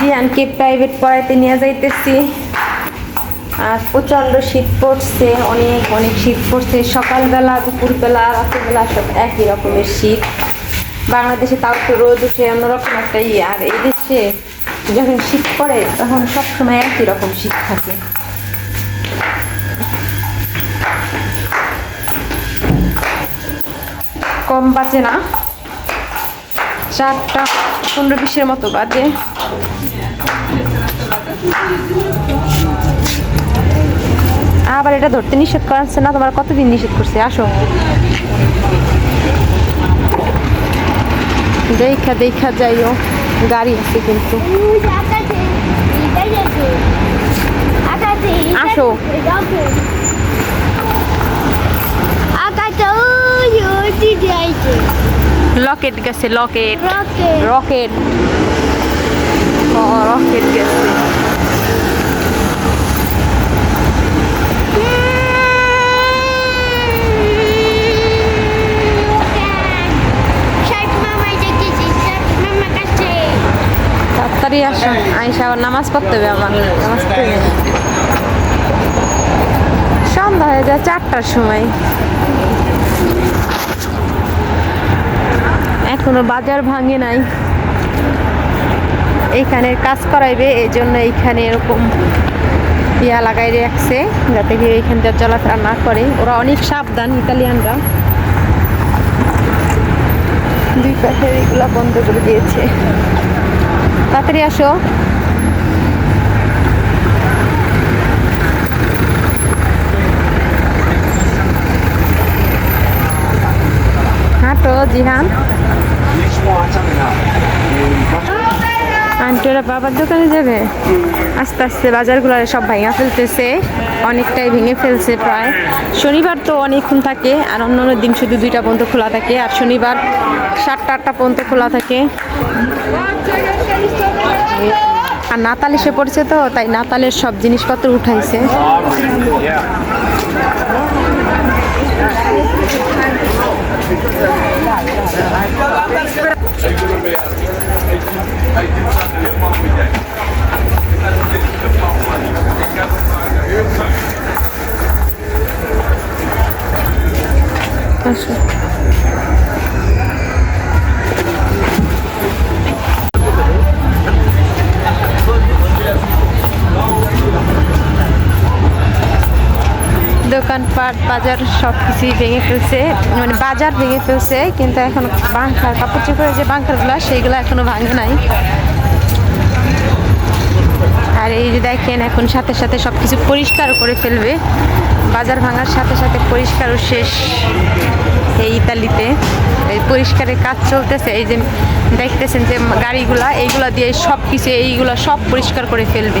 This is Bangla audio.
জিহানকে প্রাইভেট পড়াইতে নিয়ে যাইতেছি। আর প্রচণ্ড শীত পড়ছে, অনেক অনেক শীত পড়ছে। সকালবেলা, দুপুরবেলা, রাত্রিবেলা সব একই রকমের শীত। বাংলাদেশে তাও তো রোদ উঠে অন্যরকম একটা ইয়ে। আর এই দেশে যখন শীত পড়ে, তখন সবসময় একই রকম শীত থাকে। কম বাজে না। চারটা পনেরো বিশের মতো বাজে। আবার এটা ধরতে নিষেধ করাচ্ছে না তোমার কতদিন নিষেধ করছে? আসো। দেখা দেখা যাইও। গাড়ি আছে কিন্তু। আসো। লকেট গেছে লকেট রকেট রকেট গেছে। তাড়াতাড়ি আসো আইসা নামাজ পড়তে হবে আমার নামাজ সন্ধ্যা হয়ে যায় চারটার সময়। এখনও বাজার ভাঙে নাই। এইখানে কাজ করাইবে এই জন্য এইখানে এরকম ইয়া লাগাই রাখছে, যাতে কি এইখান দিয়ে চলাফেরা না করে। ওরা অনেক সাবধান ইতালিয়ানরা। দুই পাশের এগুলো বন্ধ করে দিয়েছে। তাড়াতাড়ি আসো। হাঁটো, জিহান। আন্টি বাবার দোকানে যাবে? আস্তে আস্তে বাজারগুলো সব ভাঙা ফেলতেছে। অনেকটাই ভেঙে ফেলছে প্রায়। শনিবার তো অনেকক্ষণ থাকে, আর অন্য দিন শুধু দুইটা পর্যন্ত খোলা থাকে। আর শনিবার সাতটা, আটটা পর্যন্ত খোলা থাকে। আর নাতাল এসে পড়ছে তো তাই নাতালের সব জিনিসপত্র উঠাইছে। আসো। দোকানপাট বাজার সব কিছুই ভেঙে ফেলছে মানে বাজার ভেঙে ফেলছে, কিন্তু এখন বাংকার কাপড় চোপড়ের যে বাংকারগুলো, সেইগুলো এখনও ভাঙে নাই। আর এই যে দেখেন, এখন সাথে সাথে সব কিছু পরিষ্কার করে ফেলবে। বাজার ভাঙার সাথে সাথে পরিষ্কারও শেষ এই ইতালিতে। এই পরিষ্কারের কাজ চলতেছে, এই যে দেখতেছেন যে গাড়িগুলা, এইগুলা দিয়ে সব কিছু এইগুলা সব পরিষ্কার করে ফেলবে।